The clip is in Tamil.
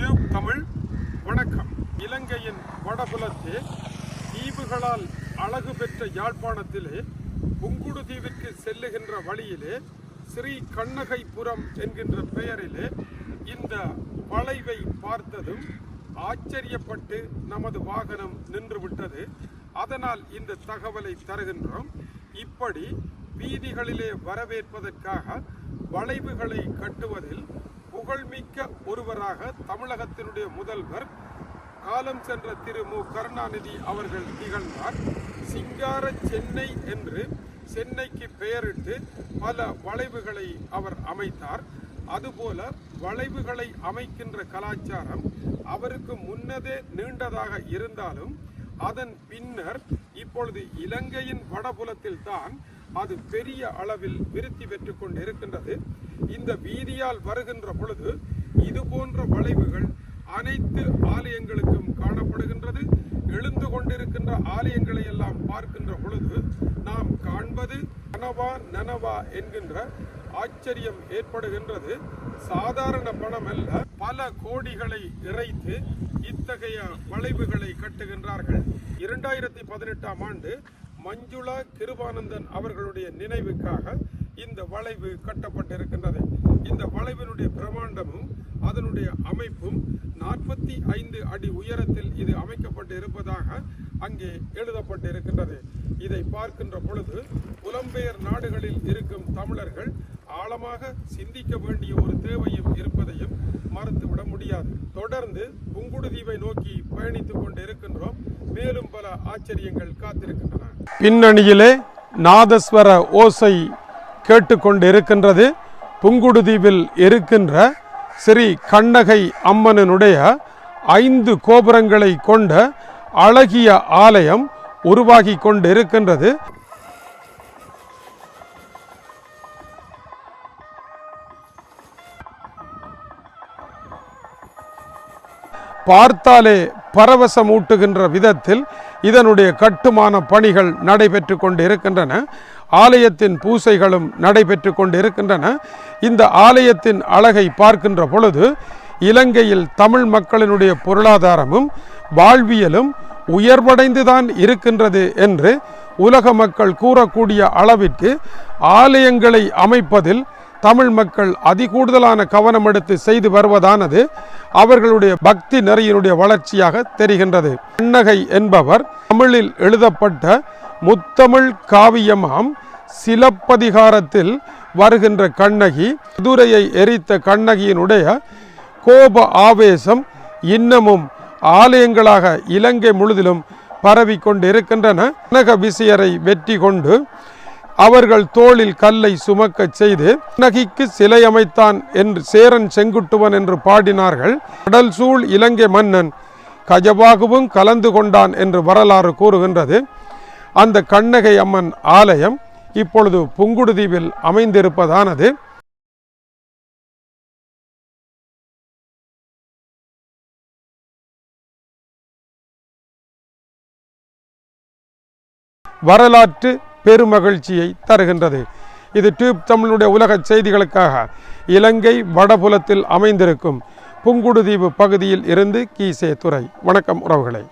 டியூப் தமிழ் வணக்கம். இலங்கையின் வடபுலத்தே தீவுகளால் அழகு பெற்ற யாழ்ப்பாணத்திலே புங்குடு தீவிற்கு செல்லுகின்ற வழியிலே ஸ்ரீ கண்ணகைபுரம் என்கின்ற பெயரிலே இந்த வளைவை பார்த்ததும் ஆச்சரியப்பட்டு நமது வாகனம் நின்றுவிட்டது. அதனால் இந்த தகவலை தருகின்றோம். இப்படி வீதிகளிலே வரவேற்பதற்காக வளைவுகளை கட்டுவதில் புகழ்மிக்க ஒருவராக தமிழகத்தினுடைய முதல்வர். காலம் சென்ற திரு மு. கருணாநிதி அவர்கள் திகழ்ந்தார். சிங்கார சென்னை என்று சென்னைக்கு பெயரிட்டு பல வளைவுகளை அவர் அமைத்தார். அதுபோல வளைவுகளை அமைக்கின்ற கலாச்சாரம் அவருக்கு முன்னதே நீண்டதாக இருந்தாலும் அதன் பின்னர் இப்பொழுது இலங்கையின் வடபுலத்தில் தான் அது பெரிய அளவில் விருத்தி பெற்று கொண்டு இருக்கின்றது இந்த வீதியால் வருகின்ற பொழுது இது போன்ற வளைவுகள் அனைத்து ஆலயங்களுக்கும் காணப்படுகின்றது. எழுந்து கொண்டிருக்கின்ற ஆலயங்களை எல்லாம் பார்க்கின்ற பொழுது நாம் காண்பது கனவா நனவா என்கின்ற ஆச்சரியம் ஏற்படுகின்றது. சாதாரண பணம் அல்ல பல கோடிகளை இறைத்து இத்தகைய வளைவுகளை கட்டுகின்றார்கள். இரண்டாயிரத்தி பதினெட்டாம் ஆண்டு மஞ்சுளா கிருபானந்தன் அவர்களுடைய நினைவுக்காக இந்த வளைவு கட்டப்பட்டிருக்கின்றது. இந்த வளைவினுடைய பிரமாண்டமும் அதனுடைய அமைப்பும் நாற்பத்தி ஐந்து அடி உயரத்தில் இது அமைக்கப்பட்டு இருப்பதாக அங்கே எழுதப்பட்டு இருக்கின்றது இதை பார்க்கின்ற பொழுது புலம்பெயர் நாடுகளில் இருக்கும் தமிழர்கள் ஆழமாக சிந்திக்க வேண்டிய ஒரு தேவையும் இருப்பதையும் மறுத்துவிட முடியாது. தொடர்ந்து புங்குடுதீவை நோக்கி பயணித்துக் கொண்டு இருக்கின்றோம் மேலும் பல ஆச்சரியங்கள் காத்திருக்கின்றன. பின்னணியிலே நாதஸ்வர ஓசை கேட்டுக்கொண்டு இருக்கின்றது புங்குடுதீவில் இருக்கின்ற ஸ்ரீ கண்ணகை அம்மனனுடைய ஐந்து கோபுரங்களை கொண்ட அழகிய ஆலயம் உருவாகி கொண்டு இருக்கின்றது பார்த்தாலே பரவசமூட்டுகின்ற விதத்தில் இதனுடைய கட்டுமான பணிகள் நடைபெற்று கொண்டு இருக்கின்றன ஆலயத்தின் பூசைகளும் நடைபெற்று கொண்டு இருக்கின்றன இந்த ஆலயத்தின் அழகை பார்க்கின்ற பொழுது இலங்கையில் தமிழ் மக்களினுடைய பொருளாதாரமும் வாழ்வியலும் உயர்வடைந்துதான் இருக்கின்றது என்று உலக மக்கள் கூறக்கூடிய அளவிற்கு ஆலயங்களை அமைப்பதில் தமிழ் மக்கள் அதிகூடுதலான கவனம் எடுத்து செய்து வருவதானது அவர்களுடைய பக்தி நெறியினுடைய வளர்ச்சியாக தெரிகின்றது. கண்ணகை என்பவர் தமிழில் எழுதப்பட்ட முத்தமிழ் காவியமாம். சிலப்பதிகாரத்தில் வருகின்ற கண்ணகி குதிரையை எரித்த கண்ணகியினுடைய கோப ஆவேசம் இன்னமும் ஆலயங்களாக இலங்கை முழுதிலும் பரவி கொண்டு இருக்கின்றன கனக விசையரை வெற்றி கொண்டு அவர்கள் தோளில் கல்லை சுமக்கச் செய்து நகிக்கு சிலை அமைத்தான் என்று சேரன் செங்குட்டுவன் என்று பாடினார்கள். கடல் சூழ் இலங்கை மன்னன் கஜபாகுவும் கலந்து கொண்டான் என்று வரலாறு கூறுகின்றது. அந்த கண்ணகை அம்மன் ஆலயம் இப்பொழுது புங்குடுதீவில் அமைந்திருப்பதானது. வரலாற்று பெருமகிழ்ச்சியை தருகின்றது. இது டியூப் தமிழுடைய உலக செய்திகளுக்காக இலங்கை வடபுலத்தில் அமைந்திருக்கும் புங்குடுதீவு பகுதியில் இருந்து கீசே துறை வணக்கம் உறவுகளை.